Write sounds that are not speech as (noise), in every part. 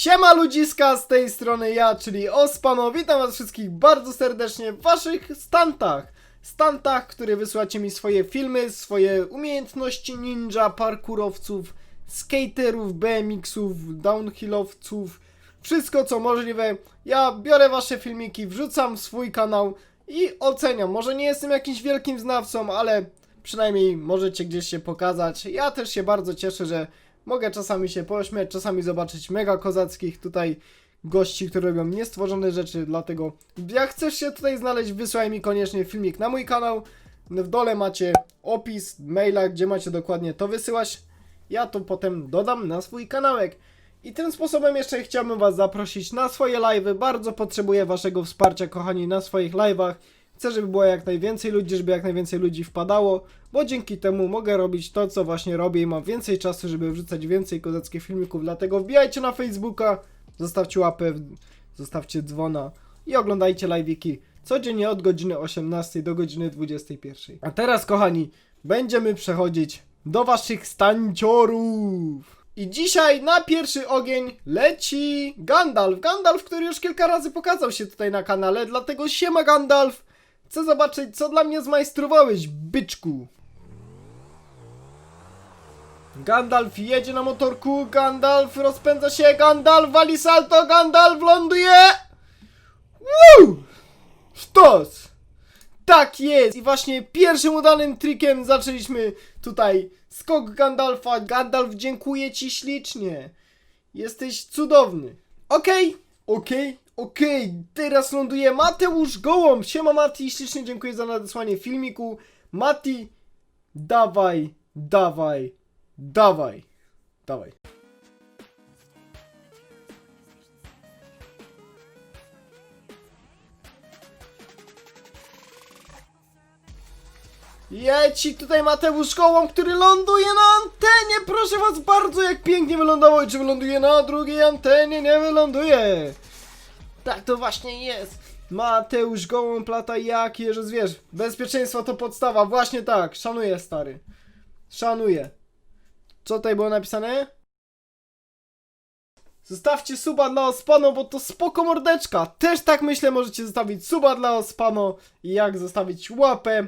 Siema ludziska, z tej strony ja, czyli Ospano. Witam was wszystkich bardzo serdecznie w waszych stantach. Stantach, które wysyłacie mi swoje filmy, swoje umiejętności ninja, parkurowców, skaterów, BMX-ów, downhillowców, wszystko co możliwe. Ja biorę wasze filmiki, wrzucam w swój kanał i oceniam. Może nie jestem jakimś wielkim znawcą, ale przynajmniej możecie gdzieś się pokazać. Ja też się bardzo cieszę, że mogę czasami się pośmiać, czasami zobaczyć mega kozackich tutaj gości, którzy robią niestworzone rzeczy, dlatego jak chcesz się tutaj znaleźć, wysłaj mi koniecznie filmik na mój kanał. W dole macie opis maila, gdzie macie dokładnie to wysyłać. Ja to potem dodam na swój kanałek. I tym sposobem jeszcze chciałbym Was zaprosić na swoje live'y. Bardzo potrzebuję Waszego wsparcia, kochani, na swoich live'ach. Chcę, żeby było jak najwięcej ludzi, żeby jak najwięcej ludzi wpadało, bo dzięki temu mogę robić to, co właśnie robię i mam więcej czasu, żeby wrzucać więcej kozackich filmików. Dlatego wbijajcie na Facebooka, zostawcie łapę, zostawcie dzwona i oglądajcie live'iki codziennie od godziny 18 do godziny 21. A teraz, kochani, będziemy przechodzić do Waszych stanciorów. I dzisiaj na pierwszy ogień leci Gandalf. Gandalf, który już kilka razy pokazał się tutaj na kanale, dlatego siema Gandalf. Chcę zobaczyć, co dla mnie zmajstrowałeś, byczku. Gandalf jedzie na motorku, Gandalf rozpędza się, Gandalf wali salto, Gandalf ląduje! Woo! Sztos! Tak jest! I właśnie pierwszym udanym trikiem zaczęliśmy tutaj skok Gandalfa. Gandalf, dziękuję ci ślicznie. Jesteś cudowny. Okej, okej, okej. Teraz ląduje Mateusz Gołąb. Siema Mati, ślicznie dziękuję za nadesłanie filmiku. Mati, dawaj, dawaj, dawaj, dawaj. Jeci tutaj Mateusz Gołąb, który ląduje na antenie. Proszę was bardzo, jak pięknie wylądował. I czy wyląduje na drugiej antenie? Nie wyląduje. Tak to właśnie jest. Mateusz Gołąb lata jak jeże zwierz. Bezpieczeństwo to podstawa. Właśnie tak. Szanuję, stary. Szanuję. Co tutaj było napisane? Zostawcie suba dla Ospano, bo to spoko mordeczka. Też tak myślę, możecie zostawić suba dla Ospano i jak zostawić łapę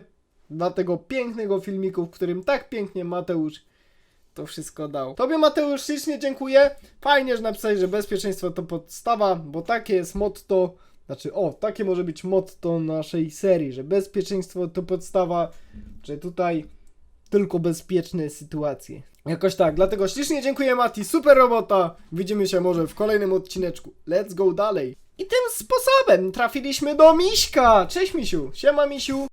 dla tego pięknego filmiku, w którym tak pięknie Mateusz to wszystko dał. Tobie Mateusz ślicznie dziękuję. Fajnie, że napisałeś, że bezpieczeństwo to podstawa, bo takie jest motto, znaczy o, takie może być motto naszej serii, że bezpieczeństwo to podstawa, że tutaj tylko bezpieczne sytuacje. Jakoś tak, dlatego ślicznie dziękuję Mati, super robota. Widzimy się może w kolejnym odcineczku. Let's go dalej. I tym sposobem trafiliśmy do Miśka. Cześć Misiu, siema Misiu.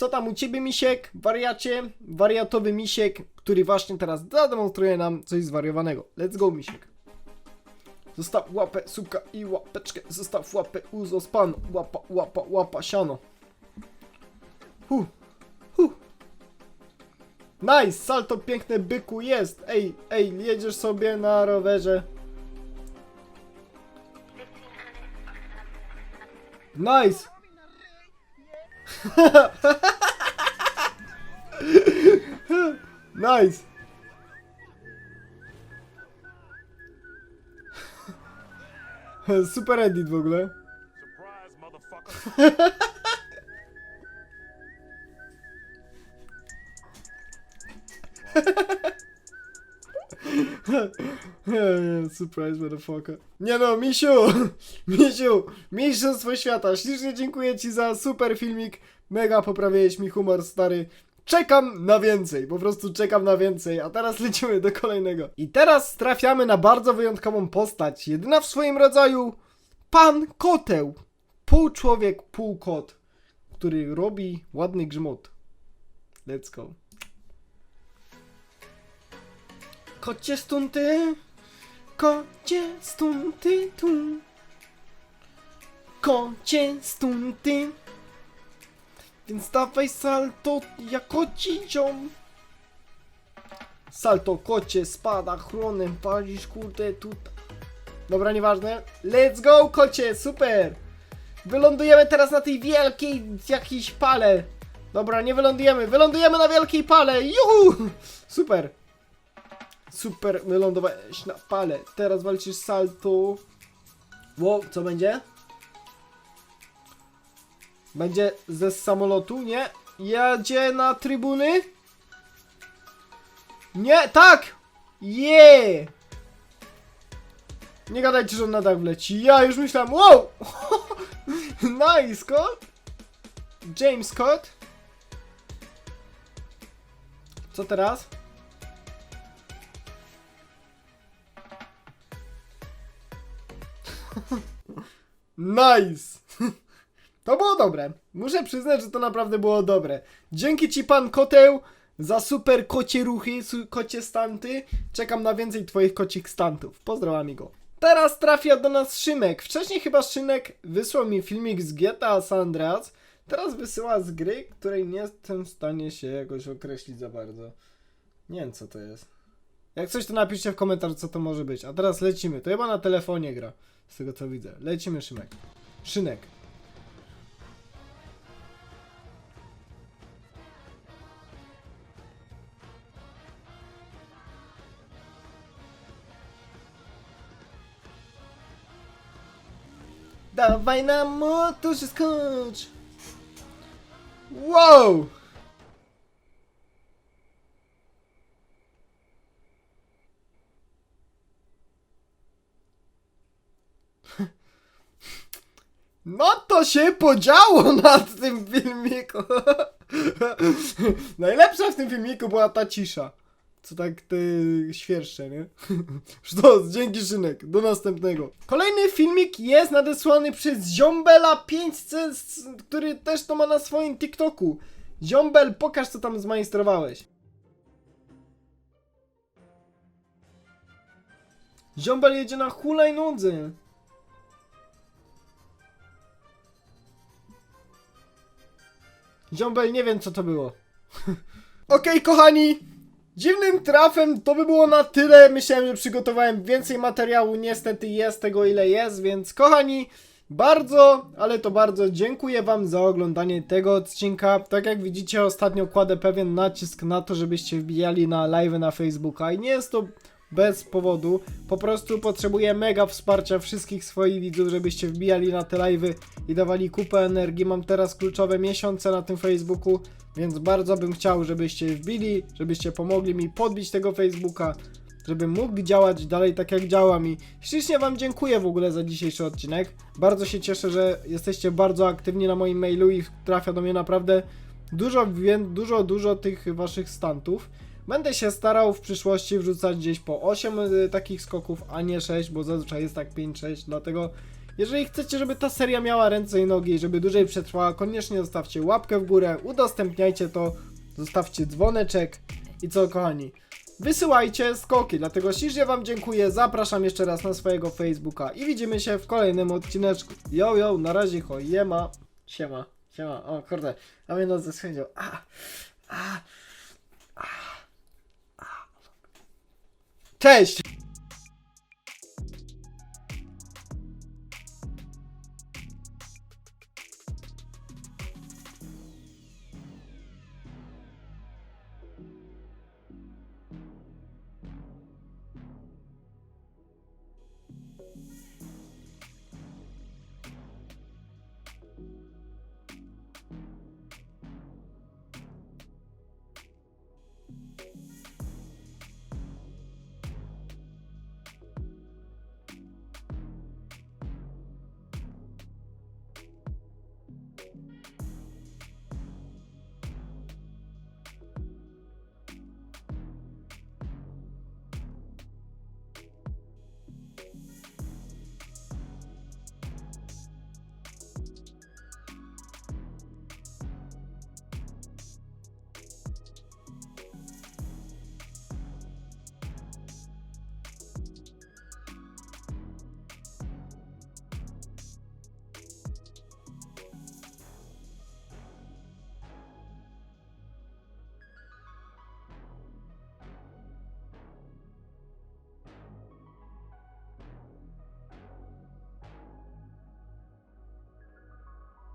Co tam u ciebie, misiek? Wariacie? Wariatowy misiek, który właśnie teraz zademonstruje nam coś zwariowanego. Let's go, misiek. Zostaw łapę, suka i łapeczkę. Zostaw łapę, uzo span. Łapa, łapa, łapa, siano. Hu, hu. Nice, salto piękne byku jest. Ej, ej, jedziesz sobie na rowerze. Nice. (laughs) Nice! (laughs) Super edit w ogóle. (laughs) (laughs) Surprise, motherfucker. Nie no, Misiu! (laughs) Misiu! Mistrzostwo świata! Ślicznie dziękuję ci za super filmik. Mega poprawiłeś mi humor, stary. Czekam na więcej, po prostu czekam na więcej, a teraz lecimy do kolejnego. I teraz trafiamy na bardzo wyjątkową postać, jedyna w swoim rodzaju, pan koteł. Pół człowiek, pół kot, który robi ładny grzmot. Let's go. Kocie stunty, kocie stunty tu. Kocie stunty. Więc dawaj salto jak koci ziom. Salto kocie, spada chronem, palisz kurde tutaj. Dobra, nieważne. Let's go kocie, super. Wylądujemy teraz na tej wielkiej jakiejś pale. Dobra, nie wylądujemy. Wylądujemy na wielkiej pale. Juhu! Super. Super, wylądowałeś na pale. Teraz walczysz salto. Ło, co będzie? Będzie ze samolotu? Nie. Jedzie na trybuny? Nie, tak! Je! Nie gadajcie, że on na dach wleci. Ja już myślałem, wow! (laughs) nice, Scott! James Scott. Co teraz? Nice! (laughs) To było dobre. Muszę przyznać, że to naprawdę było dobre. Dzięki ci pan koteł za super kocie ruchy, su- kocie stanty. Czekam na więcej twoich kocich stantów. Pozdro amigo. Teraz trafia do nas Szymek. Wcześniej chyba Szymek wysłał mi filmik z GTA San Andreas. Teraz wysyła z gry, której nie jestem w stanie się jakoś określić za bardzo. Nie wiem co to jest. Jak coś to napiszcie w komentarzu co to może być. A teraz lecimy. To chyba na telefonie gra. Z tego co widzę. Lecimy Szymek. Szynek. Dawaj na motor się skocz! Wow! No to się podziało (laughs) na tym filmiku. (laughs) Najlepsza w tym filmiku była ta cisza. Co tak te świerszcze, nie? (laughs) Sztos, dzięki Szynek. Do następnego. Kolejny filmik jest nadesłany przez Ziombela 500, który też to ma na swoim TikToku. Ziombel, pokaż co tam zmajstrowałeś. Ziombel jedzie na hulajnodze. Ziombel, nie wiem co to było. (laughs) Okej, kochani, dziwnym trafem to by było na tyle. Myślałem, że przygotowałem więcej materiału. Niestety jest tego ile jest, więc kochani, bardzo, ale to bardzo dziękuję Wam za oglądanie tego odcinka. Tak jak widzicie, ostatnio kładę pewien nacisk na to, żebyście wbijali na live na Facebooka i nie jest to bez powodu. Po prostu potrzebuję mega wsparcia wszystkich swoich widzów, żebyście wbijali na te live'y i dawali kupę energii. Mam teraz kluczowe miesiące na tym Facebooku, więc bardzo bym chciał, żebyście wbili, żebyście pomogli mi podbić tego Facebooka, żebym mógł działać dalej tak jak działam i ślicznie Wam dziękuję w ogóle za dzisiejszy odcinek. Bardzo się cieszę, że jesteście bardzo aktywni na moim mailu i trafia do mnie naprawdę dużo, dużo, dużo tych Waszych stantów. Będę się starał w przyszłości wrzucać gdzieś po 8 y, takich skoków, a nie 6, bo zazwyczaj jest tak 5-6, dlatego jeżeli chcecie, żeby ta seria miała ręce i nogi, żeby dłużej przetrwała, koniecznie zostawcie łapkę w górę, udostępniajcie to, zostawcie dzwoneczek i co kochani, wysyłajcie skoki, dlatego ślicznie wam dziękuję, zapraszam jeszcze raz na swojego Facebooka i widzimy się w kolejnym odcineczku. Yo, yo, na razie, hojema, siema, siema, o kurde, a mnie noc zeschędział, a, a, Cześć!